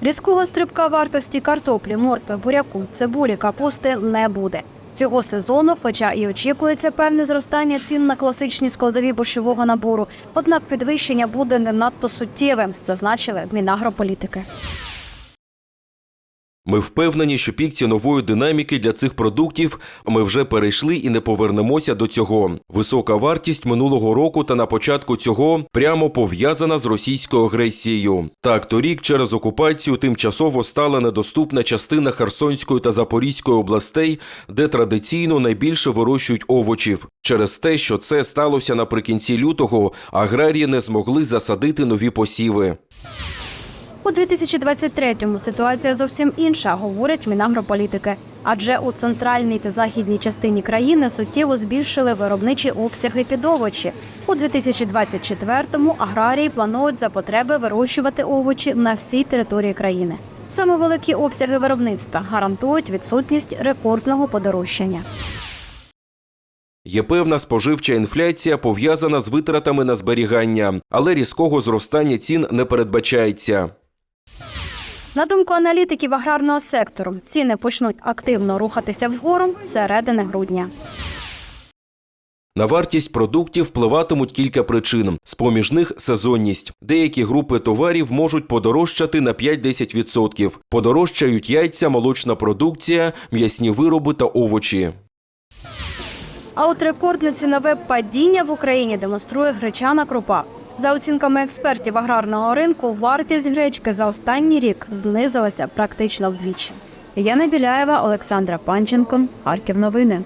Різкого стрибка вартості картоплі, моркви, буряку, цибулі, капусти не буде. Цього сезону, хоча і очікується певне зростання цін на класичні складові борщового набору, однак підвищення буде не надто суттєвим, зазначили Мінагрополітики. Ми впевнені, що пік цінової динаміки для цих продуктів ми вже перейшли і не повернемося до цього. Висока вартість минулого року та на початку цього прямо пов'язана з російською агресією. Так, торік через окупацію тимчасово стала недоступна частина Херсонської та Запорізької областей, де традиційно найбільше вирощують овочів. Через те, що це сталося наприкінці лютого, аграрії не змогли засадити нові посіви. У 2023-му ситуація зовсім інша, говорять Мінагрополітики. Адже у центральній та західній частині країни суттєво збільшили виробничі обсяги під овочі. У 2024-му аграрії планують за потреби вирощувати овочі на всій території країни. Саме великі обсяги виробництва гарантують відсутність рекордного подорожчання. Є певна споживча інфляція, пов'язана з витратами на зберігання, але різкого зростання цін не передбачається. На думку аналітиків аграрного сектору, ціни почнуть активно рухатися вгору з середини грудня. На вартість продуктів впливатимуть кілька причин. З-поміж них сезонність. Деякі групи товарів можуть подорожчати на 5-10%. Подорожчають яйця, молочна продукція, м'ясні вироби та овочі. А от рекордне цінове падіння в Україні демонструє гречана крупа. За оцінками експертів аграрного ринку, вартість гречки за останній рік знизилася практично вдвічі. Яна Біляєва, Олександра Панченко, Харків. Новини.